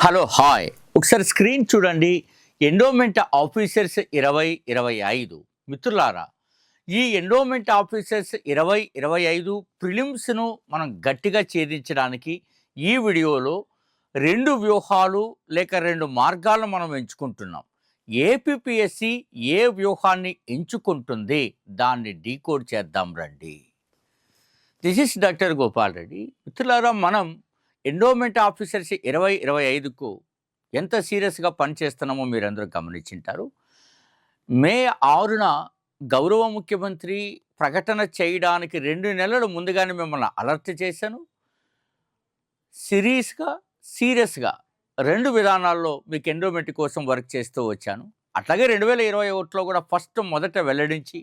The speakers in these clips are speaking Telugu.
Hello hi. ఒకసారి స్క్రీన్ చూడండి. ఎండోమెంట్ ఆఫీసర్స్ ఇరవై ఇరవై ఐదు. మిత్రులారా ఈ ఎండోమెంట్ ఆఫీసర్స్ ఇరవై ఇరవై ఐదు ప్రిలిమ్స్ను మనం గట్టిగా ఛేదించడానికి ఈ వీడియోలో రెండు వ్యూహాలు లేక రెండు మార్గాలను మనం ఎంచుకుంటున్నాం. ఏపీఎస్సి ఏ వ్యూహాన్ని ఎంచుకుంటుంది? దాన్ని డీకోడ్ చేద్దాం రండి. This is doctor Gopal Reddy మిత్రులారా మనం ఎండోమెంట్ ఆఫీసర్స్ ఇరవై ఇరవై ఐదుకు ఎంత సీరియస్గా పనిచేస్తున్నామో మీరందరూ గమనించింటారు. మే ఆరున గౌరవ ముఖ్యమంత్రి ప్రకటన చేయడానికి రెండు నెలలు ముందుగానే మిమ్మల్ని అలర్ట్ చేశాను. సిరీస్గా సీరియస్గా రెండు విధానాల్లో మీకు ఎండోమెంట్ కోసం వర్క్ చేస్తూ వచ్చాను. అట్లాగే రెండు వేల ఇరవై ఒకటిలో కూడా ఫస్ట్ మొదట వెల్లడించి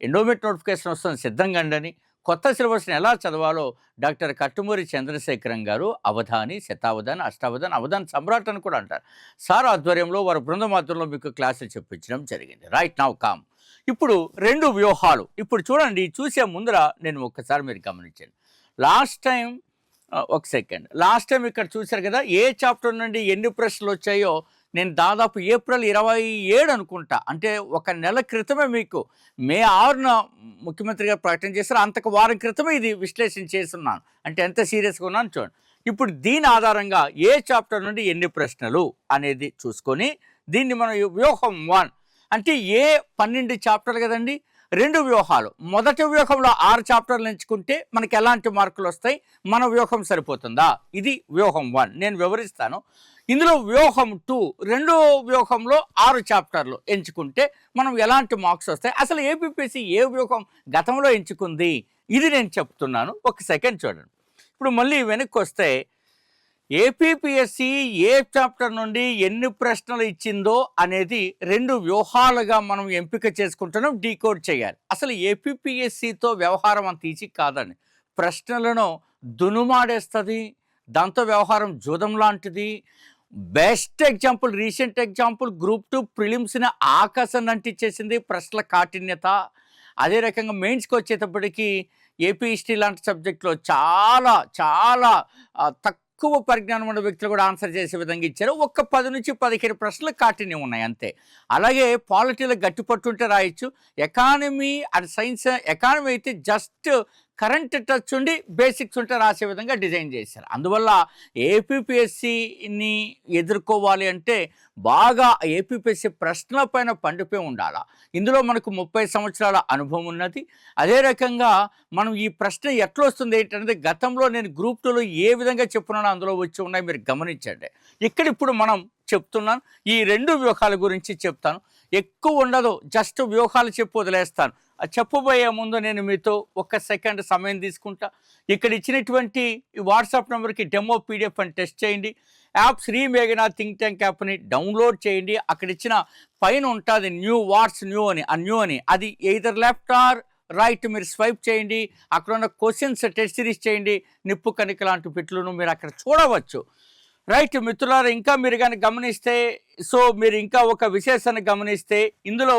ఎండోమెంట్ నోటిఫికేషన్ వస్తుంది సిద్ధంగా ఉండని కొత్త సిలబస్ని ఎలా చదవాలో డాక్టర్ కట్టుమూరి చంద్రశేఖరం గారు అవధాని శతావధాన్ అష్టావధాని అవధాన్ సమ్రాట్ అని కూడా అంటారు. సార్ ఆధ్వర్యంలో వారి బృంద మాత్రంలో మీకు క్లాసులు చెప్పించడం జరిగింది. రైట్ నౌ కామ్ ఇప్పుడు రెండు వ్యూహాలు. ఇప్పుడు చూడండి చూసే ముందర నేను ఒక్కసారి మీరు గమనించండి. లాస్ట్ టైం ఒక సెకండ్ లాస్ట్ టైం ఇక్కడ చూశారు కదా ఏ చాప్టర్ నుండి ఎన్ని ప్రశ్నలు వచ్చాయో నేను దాదాపు ఏప్రిల్ ఇరవై ఏడు అనుకుంటా. అంటే ఒక నెల క్రితమే మీకు మే ఆరున ముఖ్యమంత్రి గారు ప్రకటన చేశారు. అంతకు వారం క్రితమే ఇది విశ్లేషణ చేస్తున్నాను. అంటే ఎంత సీరియస్గా ఉన్నాను చూడండి. ఇప్పుడు దీని ఆధారంగా ఏ చాప్టర్ నుండి ఎన్ని ప్రశ్నలు అనేది చూసుకొని దీన్ని మనం వ్యూహం వన్ అంటే ఏ పన్నెండు చాప్టర్లు కదండి? రెండు వ్యూహాలు. మొదటి వ్యూహంలో ఆరు చాప్టర్లు ఎంచుకుంటే మనకి ఎలాంటి మార్కులు వస్తాయి? మన వ్యూహం సరిపోతుందా? ఇది వ్యూహం వన్. నేను వివరిస్తాను. ఇందులో వ్యూహం టూ రెండో వ్యూహంలో ఆరు చాప్టర్లు ఎంచుకుంటే మనం ఎలాంటి మార్క్స్ వస్తాయి? అసలు ఏపీపీసీ ఏ వ్యూహం గతంలో ఎంచుకుంది? ఇది నేను చెప్తున్నాను. ఒక సెకండ్ చూడండి. ఇప్పుడు మళ్ళీ వెనక్కి వస్తే ఏపీపీఎస్సి ఏ చాప్టర్ నుండి ఎన్ని ప్రశ్నలు ఇచ్చిందో అనేది రెండు వ్యూహాలుగా మనం ఎంపిక చేసుకుంటున్నాం డీకోడ్ చేయాలి. అసలు ఏపీపీఎస్సితో వ్యవహారం అంత ఈజీ కాదండి. ప్రశ్నలను దునుమాడేస్తుంది దాంతో వ్యవహారం జూదం లాంటిది best example recent example group two ప్రిలిమ్స్ని ఆకాశం అంటించేసింది ప్రశ్నల కాఠిన్యత. అదే రకంగా మెయిన్స్కి వచ్చేటప్పటికి ఏపీ హిస్టరీ లాంటి సబ్జెక్ట్లో చాలా చాలా తక్కువ పరిజ్ఞానం ఉన్న వ్యక్తులు కూడా ఆన్సర్ చేసే విధంగా ఇచ్చారు. ఒక్క పది నుంచి పదిహేను ప్రశ్నలు కాఠిన్యం ఉన్నాయి అంతే. అలాగే పాలిటీలో గట్టిపట్టుంటే రాయొచ్చు. ఎకానమీ అండ్ సైన్స్ ఎకానమీ అయితే జస్ట్ కరెంట్ టచ్ ఉండి బేసిక్స్ ఉంటే రాసే విధంగా డిజైన్ చేశారు. అందువల్ల ఏపీపీఎస్సిని ఎదుర్కోవాలి అంటే బాగా ఏపీపీఎస్సి ప్రశ్నల పైన పండిపోయి ఉండాలి. ఇందులో మనకు ముప్పై సంవత్సరాల అనుభవం ఉన్నది. అదే రకంగా మనం ఈ ప్రశ్న ఎట్లా వస్తుంది ఏంటనేది గతంలో నేను గ్రూప్ టూలో ఏ విధంగా చెప్పున్నానో అందులో వచ్చి ఉన్నాయి మీరు గమనించండి. ఇక్కడ ఇప్పుడు మనం చెప్తున్నాను. ఈ రెండు వ్యూహాల గురించి చెప్తాను. ఎక్కువ ఉండదు. జస్ట్ వ్యూహాలు చెప్పు వదిలేస్తాను. చెప్పబోయే ముందు నేను మీతో ఒక సెకండ్ సమయం తీసుకుంటా. ఇక్కడ ఇచ్చినటువంటి ఈ వాట్సాప్ నెంబర్కి డెమో పీడిఎఫ్ అని టెస్ట్ చేయండి. యాప్ శ్రీ మేఘనా థింక్ ట్యాంక్ యాప్ని డౌన్లోడ్ చేయండి. అక్కడ ఇచ్చిన పైన ఉంటుంది న్యూ వాట్స్ న్యూ అని ఆ న్యూ అని. అది ఎయిదర్ లెఫ్ట్ ఆర్ రైట్ మీరు స్వైప్ చేయండి. అక్కడ ఉన్న క్వశ్చన్స్ టెస్ట్ సిరీస్ చేయండి. నిప్పు కణిక లాంటి పిట్లను మీరు అక్కడ చూడవచ్చు. రైట్ మిత్రులారా ఇంకా మీరు కానీ గమనిస్తే సో మీరు ఇంకా ఒక విశేషాన్ని గమనిస్తే ఇందులో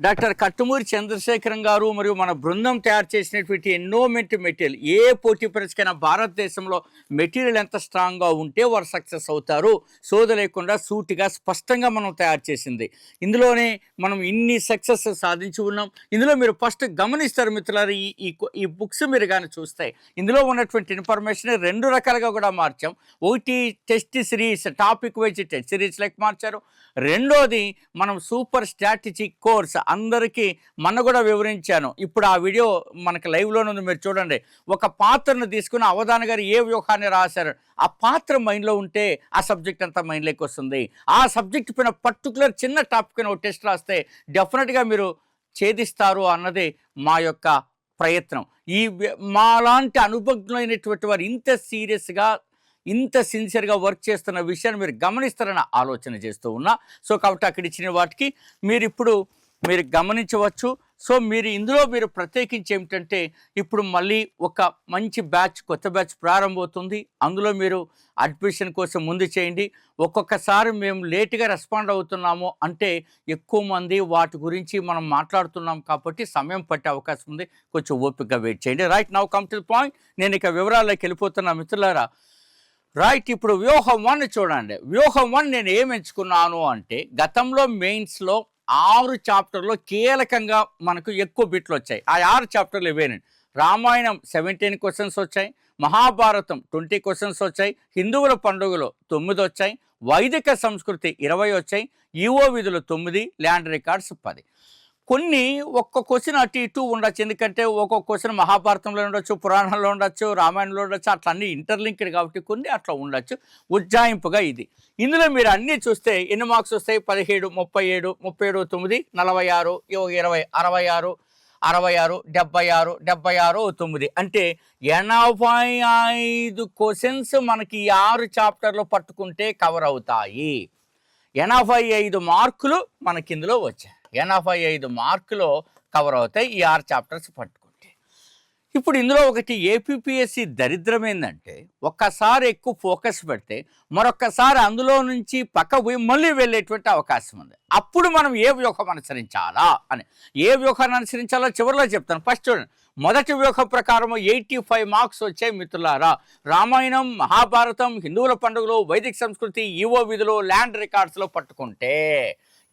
డాక్టర్ కట్టుమూరి చంద్రశేఖరం గారు మరియు మన బృందం తయారు చేసినటువంటి ఎన్నోమెంట్ మెటీరియల్ ఏ పోటీ పరీక్షకైనా భారతదేశంలో మెటీరియల్ ఎంత స్ట్రాంగ్గా ఉంటే వారు సక్సెస్ అవుతారు. సోద లేకుండా సూటిగా స్పష్టంగా మనం తయారు చేసింది. ఇందులోనే మనం ఇన్ని సక్సెస్ సాధించి ఉన్నాం. ఇందులో మీరు ఫస్ట్ గమనిస్తారు మిత్రులారు ఈ ఈ ఈ బుక్స్ మీరు కానీ చూస్తే. ఇందులో ఉన్నటువంటి ఇన్ఫర్మేషన్ రెండు రకాలుగా కూడా మార్చాం. ఒకటి test series topic wise test series లెక్క మార్చారు. రెండోది మనం సూపర్ స్ట్రాటజీ కోర్స్ అందరికీ మన కూడా వివరించాను. ఇప్పుడు ఆ వీడియో మనకి లైవ్లోనే ఉంది మీరు చూడండి. ఒక పాత్రను తీసుకుని అవధాన గారు ఏ వ్యూహాన్ని రాశారు? ఆ పాత్ర మైండ్లో ఉంటే ఆ సబ్జెక్ట్ అంతా మైండ్లోకి వస్తుంది. ఆ సబ్జెక్ట్ పైన పర్టికులర్ చిన్న టాపిక్ పైన ఒక టెస్ట్ రాస్తే డెఫినెట్గా మీరు ఛేదిస్తారు అన్నది మా యొక్క ప్రయత్నం. ఈ మాలాంటి అనుభజ్ఞులైనటువంటి వారు ఇంత సీరియస్గా ఇంత సిన్సియర్గా వర్క్ చేస్తున్న విషయాన్ని మీరు గమనిస్తారని ఆలోచన చేస్తూ ఉన్నా. సో కాబట్టి అక్కడ ఇచ్చిన వాటికి మీరు ఇప్పుడు మీరు గమనించవచ్చు. సో మీరు ఇందులో మీరు ప్రత్యేకించి ఏమిటంటే ఇప్పుడు మళ్ళీ ఒక మంచి బ్యాచ్ కొత్త బ్యాచ్ ప్రారంభమవుతుంది. అందులో మీరు అడ్మిషన్ కోసం ముందు చేయండి. ఒక్కొక్కసారి మేము లేటుగా రెస్పాండ్ అవుతున్నాము అంటే ఎక్కువ మంది వాటి గురించి మనం మాట్లాడుతున్నాం కాబట్టి సమయం పట్టే అవకాశం ఉంది. కొంచెం ఓపికగా వెయిట్ చేయండి. Right now come to point నేను ఇక వివరాల్లోకి వెళ్ళిపోతున్నా మిత్రులారా. రైట్ ఇప్పుడు వ్యూహం వన్ చూడండి. వ్యూహం వన్ నేను ఏం ఎంచుకున్నాను అంటే గతంలో మెయిన్స్లో ఆరు చాప్టర్లో కీలకంగా మనకు ఎక్కువ బిట్లు వచ్చాయి. ఆ ఆరు చాప్టర్లు ఇవేనండి. రామాయణం సెవెంటీన్ క్వశ్చన్స్ వచ్చాయి. మహాభారతం ట్వంటీ క్వశ్చన్స్ వచ్చాయి. హిందువుల పండుగలు తొమ్మిది వచ్చాయి. వైదిక సంస్కృతి ఇరవై వచ్చాయి. ఈఓ విధులు తొమ్మిది. ల్యాండ్ రికార్డ్స్ పది. కొన్ని ఒక్క క్వశ్చన్ అటు ఇటు ఉండొచ్చు. ఎందుకంటే ఒక్కొక్క క్వశ్చన్ మహాభారతంలో ఉండొచ్చు పురాణంలో ఉండొచ్చు రామాయణంలో ఉండొచ్చు అట్లా అన్ని ఇంటర్లింక్డ్ కాబట్టి కొన్ని అట్లా ఉండొచ్చు. ఉజ్జాయింపుగా ఇది. ఇందులో మీరు అన్నీ చూస్తే ఎన్ని మార్క్స్ వస్తాయి? పదిహేడు ముప్పై ఏడు ముప్పై ఏడు తొమ్మిది నలభై ఆరు ఇరవై అరవై ఆరు అరవై ఆరు డెబ్బై ఆరు డెబ్బై ఆరు తొమ్మిది. అంటే ఎనభై ఐదు క్వశ్చన్స్ మనకి ఈ ఆరు చాప్టర్లు పట్టుకుంటే కవర్ అవుతాయి. ఎనభై ఐదు మార్కులు మనకి ఇందులో వచ్చాయి. ఎనభై ఐదు మార్కులు కవర్ అవుతాయి ఈ ఆరు చాప్టర్స్ పట్టుకుంటే. ఇప్పుడు ఇందులో ఒకటి ఏపీఎస్సి దరిద్రం ఏంటంటే ఒక్కసారి ఎక్కువ ఫోకస్ పెడితే మరొక్కసారి అందులో నుంచి పక్క పోయి మళ్ళీ వెళ్ళేటువంటి అవకాశం ఉంది. అప్పుడు మనం ఏ వ్యూహం అనుసరించాలా అని. ఏ వ్యూహాన్ని అనుసరించాలో చివరిలో చెప్తాను. ఫస్ట్ చూడండి. మొదటి వ్యూహం ప్రకారం ఎయిటీ ఫైవ్ మార్క్స్ వచ్చాయి మిత్రులారా. రామాయణం మహాభారతం హిందువుల పండుగలు వైదిక సంస్కృతి ఈవో విధులు ల్యాండ్ రికార్డ్స్లో పట్టుకుంటే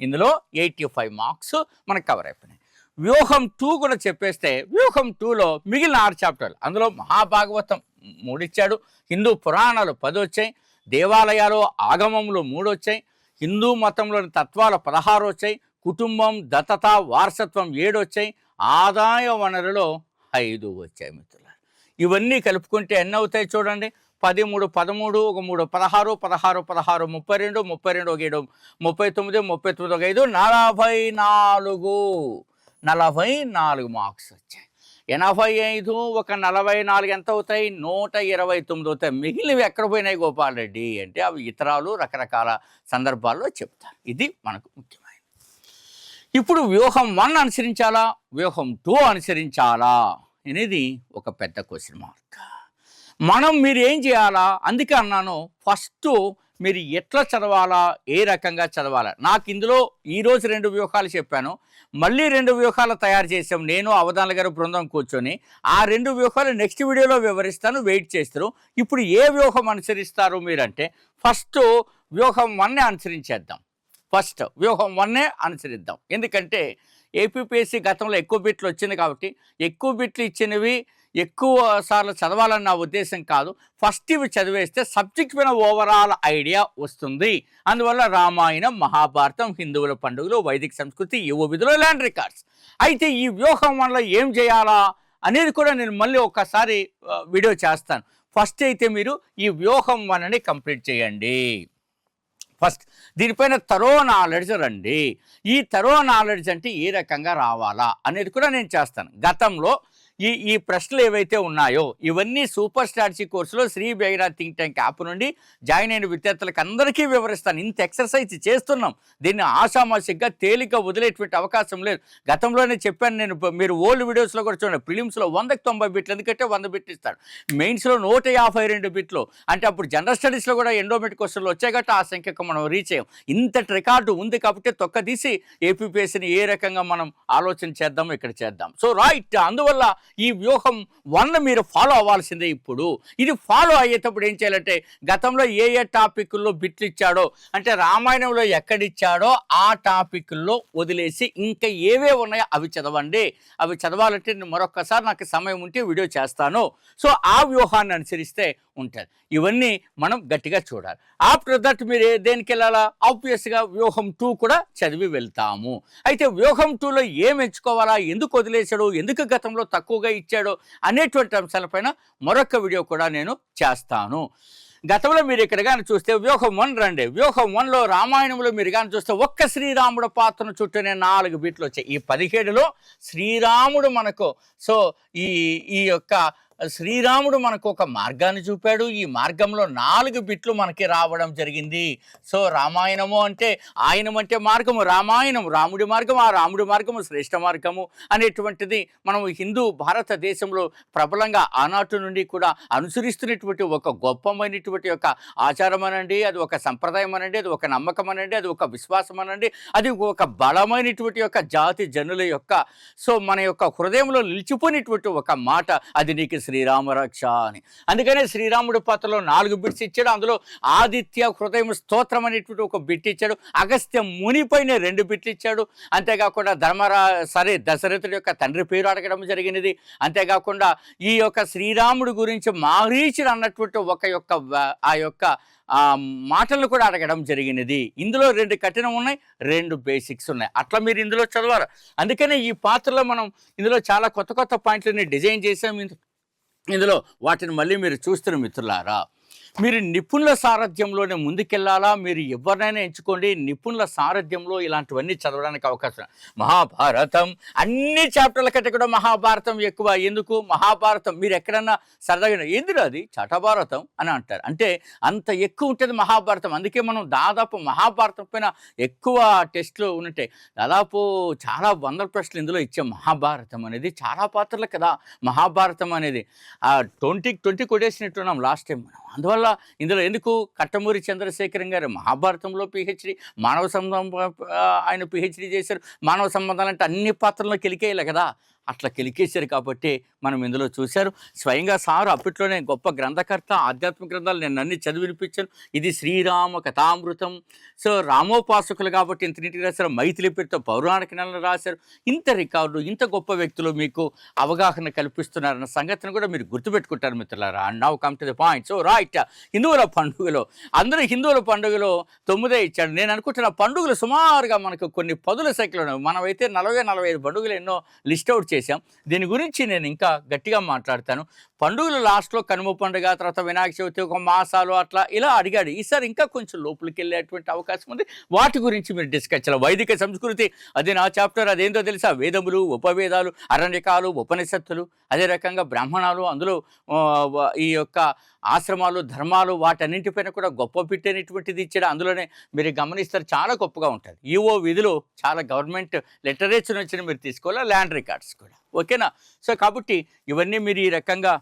ఇందులో ఎయిటీ ఫైవ్ మార్క్స్ మనకు కవర్ అయిపోయినాయి. వ్యూహం టూ కూడా చెప్పేస్తే వ్యూహం టూలో మిగిలిన ఆరు చాప్టర్లు అందులో మహాభాగవతం మూడిచ్చాడు. హిందూ పురాణాలు పది వచ్చాయి దేవాలయాలు ఆగమములు మూడు వచ్చాయి హిందూ మతంలోని తత్వాలు పదహారు వచ్చాయి. కుటుంబం దత్తత వారసత్వం ఏడు వచ్చాయి ఆదాయ వనరులో ఐదు వచ్చాయి మిత్రులు ఇవన్నీ కలుపుకుంటే ఎన్ని అవుతాయి చూడండి. పది మూడు పదమూడు ఒక మూడు పదహారు పదహారు పదహారు ముప్పై రెండు ముప్పై రెండు ఒక ఏడు ముప్పై తొమ్మిది ముప్పై తొమ్మిది ఒక ఐదు నలభై నాలుగు నలభై నాలుగు మార్క్స్ వచ్చాయి. ఎనభై ఐదు ఒక నలభై నాలుగు ఎంత అవుతాయి? నూట ఇరవై తొమ్మిది అవుతాయి. మిగిలినవి ఎక్కడ పోయినాయి గోపాల్ రెడ్డి అంటే అవి ఇతరాలు రకరకాల సందర్భాల్లో చెప్తారు ఇది మనకు ముఖ్యమైనది. ఇప్పుడు వ్యూహం వన్ అనుసరించాలా? వ్యూహం టూ అనుసరించాలా? అనేది ఒక పెద్ద క్వశ్చన్ మార్క్ మనం మీరు ఏం చేయాలా? అందుకే అన్నాను ఫస్ట్ మీరు ఎట్లా చదవాలా? ఏ రకంగా చదవాలా? నాకు ఇందులో ఈరోజు రెండు వ్యూహాలు చెప్పాను. మళ్ళీ రెండు వ్యూహాలు తయారు చేసాం నేను అవధానుల గారు బృందం కూర్చొని ఆ రెండు వ్యూహాలు నెక్స్ట్ వీడియోలో వివరిస్తాను. వెయిట్ చేస్తారు. ఇప్పుడు ఏ వ్యూహం అనుసరిస్తారు మీరంటే ఫస్ట్ వ్యూహం వన్నే అనుసరించేద్దాం. ఫస్ట్ వ్యూహం వన్నే అనుసరిద్దాం. ఎందుకంటే ఏపీపీఎస్సీ గతంలో ఎక్కువ బిట్లు వచ్చింది కాబట్టి ఎక్కువ బిట్లు ఇచ్చినవి ఎక్కువ సార్లు చదవాలని నా ఉద్దేశం కాదు. ఫస్ట్ ఇవి చదివేస్తే సబ్జెక్ట్ మీద ఓవరాల్ ఐడియా వస్తుంది. అందువల్ల రామాయణం మహాభారతం హిందువుల పండుగలు వైదిక సంస్కృతి యువ విధులు ల్యాండ్ రికార్డ్స్. అయితే ఈ వ్యూహం వల్ల ఏం చేయాలా అనేది కూడా నేను మళ్ళీ ఒక్కసారి వీడియో చేస్తాను. ఫస్ట్ అయితే మీరు ఈ వ్యూహం వనని కంప్లీట్ చేయండి. ఫస్ట్ దీనిపైన తరో నాలెడ్జ్ రండి. ఈ తరో నాలెడ్జ్ అంటే ఏ రకంగా రావాలా అనేది కూడా నేను చేస్తాను. గతంలో ఈ ఈ ప్రశ్నలు ఏవైతే ఉన్నాయో ఇవన్నీ సూపర్ స్టార్సీ కోర్సులో శ్రీ బెయిరా థింక్ ట్యాంక్ యాప్ నుండి జాయిన్ అయిన విద్యార్థులకు అందరికీ వివరిస్తాను. ఇంత ఎక్సర్సైజ్ చేస్తున్నాం. దీన్ని ఆషామాషిగా తేలిక వదిలేటువంటి అవకాశం లేదు. గతంలోనే చెప్పాను నేను మీరు ఓల్డ్ వీడియోస్లో కూడా చూడండి. ఫిలిమ్స్లో వందకు తొంభై బిట్లు ఎందుకంటే వంద బిట్లు ఇస్తాడు మెయిన్స్లో నూట యాభై రెండు బిట్లు. అంటే అప్పుడు జనరల్ స్టడీస్లో కూడా ఎండోమెట్ క్వశ్చన్లు వచ్చాయి కాబట్టి ఆ సంఖ్యకు మనం రీచ్ అయ్యాం. ఇంతటి రికార్డు ఉంది కాబట్టి తొక్కదీసి ఏపీపీఎస్సీని ఏ రకంగా మనం ఆలోచన చేద్దాం ఇక్కడ చేద్దాం. So right. అందువల్ల ఈ వ్యూహం వన్ మీరు ఫాలో అవ్వాల్సిందే ఇప్పుడు. ఇది ఫాలో అయ్యేటప్పుడు ఏం చేయాలంటే గతంలో ఏ ఏ టాపిక్లో బిట్లు ఇచ్చాడో అంటే రామాయణంలో ఎక్కడిచ్చాడో ఆ టాపిక్లో వదిలేసి ఇంకా ఏవే ఉన్నాయో అవి చదవండి. అవి చదవాలంటే నేను మరొకసారి నాకు సమయం ఉంటే వీడియో చేస్తాను. సో ఆ వ్యూహాన్ని అనుసరిస్తే ఉంటుంది. ఇవన్నీ మనం గట్టిగా చూడాలి. ఆఫ్టర్ దట్ మీరు దేనికి వెళ్ళాలా? ఆబ్వియస్గా వ్యూహం టూ కూడా చదివి వెళ్తాము. అయితే వ్యూహం టూలో ఏం ఎంచుకోవాలా? ఎందుకు వదిలేశాడు? ఎందుకు గతంలో తక్కువ ఎక్కువగా ఇచ్చాడో అనేటువంటి అంశాలపైన మరొక వీడియో కూడా నేను చేస్తాను. గతంలో మీరు ఇక్కడ కానీ చూస్తే వ్యూహం వన్ రండి. వ్యూహం వన్లో రామాయణంలో మీరు కానీ చూస్తే ఒక్క శ్రీరాముడు పాత్రను చుట్టూనే నాలుగు బీట్లు వచ్చాయి. ఈ పదిహేడులో శ్రీరాముడు మనకు సో ఈ ఈ యొక్క శ్రీరాముడు మనకు ఒక మార్గాన్ని చూపాడు. ఈ మార్గంలో నాలుగు బిట్లు మనకి రావడం జరిగింది. సో రామాయణము అంటే ఆయనమంటే అంటే మార్గము. రామాయణం రాముడి మార్గం ఆ రాముడి మార్గము శ్రేష్ఠ మార్గము అనేటువంటిది మనం హిందూ భారతదేశంలో ప్రబలంగా ఆనాటి నుండి కూడా అనుసరిస్తున్నటువంటి ఒక గొప్పమైనటువంటి ఒక ఆచారం అనండి అది ఒక సంప్రదాయం అనండి అది ఒక నమ్మకం అనండి అది ఒక విశ్వాసం అనండి అది ఒక బలమైనటువంటి యొక్క జాతి జనుల యొక్క సో మన యొక్క హృదయంలో నిలిచిపోయినటువంటి ఒక మాట. అది నీకు శ్రీరామ రక్ష అని. అందుకనే శ్రీరాముడి పాత్రలో నాలుగు బిట్స్ ఇచ్చాడు అందులో ఆదిత్య హృదయం స్తోత్రం అనేటువంటి ఒక బిట్ ఇచ్చాడు అగస్త్య మునిపైన రెండు బిట్లు ఇచ్చాడు. అంతేకాకుండా ధర్మరా సరే దశరథుడి యొక్క తండ్రి పేరు అడగడం జరిగినది. అంతేకాకుండా ఈ యొక్క శ్రీరాముడి గురించి మారీచుడు అన్నటువంటి ఒక యొక్క ఆ యొక్క మాటలు కూడా అడగడం జరిగినది. ఇందులో రెండు కఠినం ఉన్నాయి రెండు బేసిక్స్ ఉన్నాయి. అట్లా మీరు ఇందులో చదవరు అందుకనే ఈ పాత్రలో మనం ఇందులో చాలా కొత్త కొత్త పాయింట్లని డిజైన్ చేసాం ఇందులో వాటిని మళ్ళీ మీరు చూస్తున్న మిత్రులారా మీరు నిపుణుల సారథ్యంలోనే ముందుకెళ్ళాలా మీరు ఎవరినైనా ఎంచుకోండి. నిపుణుల సారథ్యంలో ఇలాంటివన్నీ చదవడానికి అవకాశం. మహాభారతం. అన్ని చాప్టర్ల కంటే కూడా మహాభారతం ఎక్కువ. ఎందుకు? మహాభారతం మీరు ఎక్కడన్నా సరదాగా ఎందుకు అది? చటభారతం? అని అంటారు. అంటే అంత ఎక్కువ ఉంటుంది మహాభారతం. అందుకే మనం దాదాపు మహాభారతం పైన ఎక్కువ టెస్ట్లు ఉన్నట్టే దాదాపు చాలా వందల ప్రశ్నలు ఇందులో ఇచ్చే. మహాభారతం అనేది చాలా పాత్రలు కదా. మహాభారతం అనేది. ఆ ట్వంటీ ట్వంటీ కొట్టేసినట్టున్నాం లాస్ట్ టైం మనం. అందువల్ల ఇందులో ఎందుకు కట్టమూరి చంద్రశేఖరం గారు మహాభారతంలో పిహెచ్డి మానవ సంబంధం ఆయన పిహెచ్డి చేశారు. మానవ సంబంధాలు అంటే అన్ని పాత్రల్లో కెలికేయాలి కదా. అట్లా కెలికేశారు కాబట్టి మనం ఇందులో చూశారు. స్వయంగా సారు అప్పట్లోనే గొప్ప గ్రంథకర్త ఆధ్యాత్మిక గ్రంథాలు నేను అన్ని చదివినిపించాను ఇది శ్రీరామ కథామృతం. సో రామోపాసకులు కాబట్టి ఇంత నీటిగా రాశారు. మైథిలి పేరుతో పౌరాణిక నెలను రాశారు. ఇంత రికార్డు ఇంత గొప్ప వ్యక్తులు మీకు అవగాహన కల్పిస్తున్నారన్న సంగతిని కూడా మీరు గుర్తుపెట్టుకుంటారు మిత్రులారా. And now come to the point so right హిందువుల పండుగలో అందరూ హిందువుల పండుగలో తొమ్మిదే ఇచ్చాడు. నేను అనుకుంటున్న పండుగలు సుమారుగా మనకు కొన్ని పదుల సంఖ్యలో ఉన్నాయి. మనమైతే నలభై నలభై ఐదు పండుగలు ఎన్నో లిస్ట్ అవుట్ చేశాం. దీని గురించి నేను ఇంకా గట్టిగా మాట్లాడతాను. పండుగలు లాస్ట్లో కనుమ పండుగ తర్వాత వినాయక చవితి ఒక మాసాలు అట్లా ఇలా అడిగాడు. ఈసారి ఇంకా కొంచెం లోపలికి వెళ్ళేటువంటి అవకాశం ఉంది. వాటి గురించి మీరు డిస్కస్ చేయాలి. వైదిక సంస్కృతి అది నా చాప్టర్ అదేంటో తెలుసా? వేదములు ఉపవేదాలు అరణ్యకాలు ఉపనిషత్తులు అదే రకంగా బ్రాహ్మణాలు అందులో ఈ యొక్క ఆశ్రమాలు ధర్మాలు వాటన్నింటిపైన కూడా గొప్ప పెట్టినటువంటిది ఇచ్చాడు. అందులోనే మీరు గమనిస్తారు చాలా గొప్పగా ఉంటుంది. ఈఓ విధులు చాలా గవర్నమెంట్ లిటరేచర్ వచ్చిన మీరు తీసుకోవాలి ల్యాండ్ రికార్డ్స్ కూడా. ఓకేనా? సో కాబట్టి ఇవన్నీ మీరు ఈ రకంగా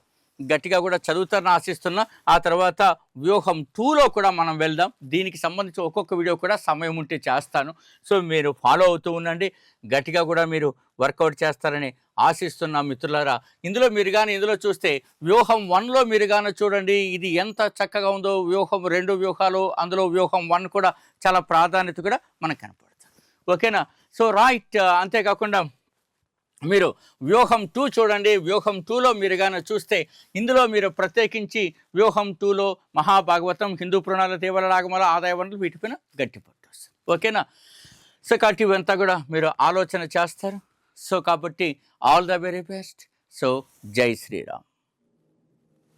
గట్టిగా కూడా చదువుతారని ఆశిస్తున్నా. ఆ తర్వాత వ్యూహం టూలో కూడా మనం వెళ్దాం. దీనికి సంబంధించి ఒక్కొక్క వీడియో కూడా సమయం ఉంటే చేస్తాను. సో మీరు ఫాలో అవుతూ ఉండండి. గట్టిగా కూడా మీరు వర్కౌట్ చేస్తారని ఆశిస్తున్నా మిత్రులారా. ఇందులో మీరు కానీ ఇందులో చూస్తే వ్యూహం వన్లో మీరు కానీ చూడండి. ఇది ఎంత చక్కగా ఉందో వ్యూహం రెండు వ్యూహాలు అందులో వ్యూహం వన్ కూడా చాలా ప్రాధాన్యత కూడా మనకు కనపడుతుంది. ఓకేనా? సో రైట్ అంతేకాకుండా మీరు వ్యూహం టూ చూడండి. వ్యూహం టూలో మీరు కానీ చూస్తే ఇందులో మీరు ప్రత్యేకించి వ్యూహం టూలో మహాభాగవతం హిందూ పురాణాల దేవాల రాగమాల ఆదాయ వనరులు వీటిపైన గట్టి వస్తుంది. ఓకేనా? సో కాబట్టి ఇవంతా కూడా మీరు ఆలోచన చేస్తారు. సో కాబట్టి all the very best. So జై శ్రీరామ్.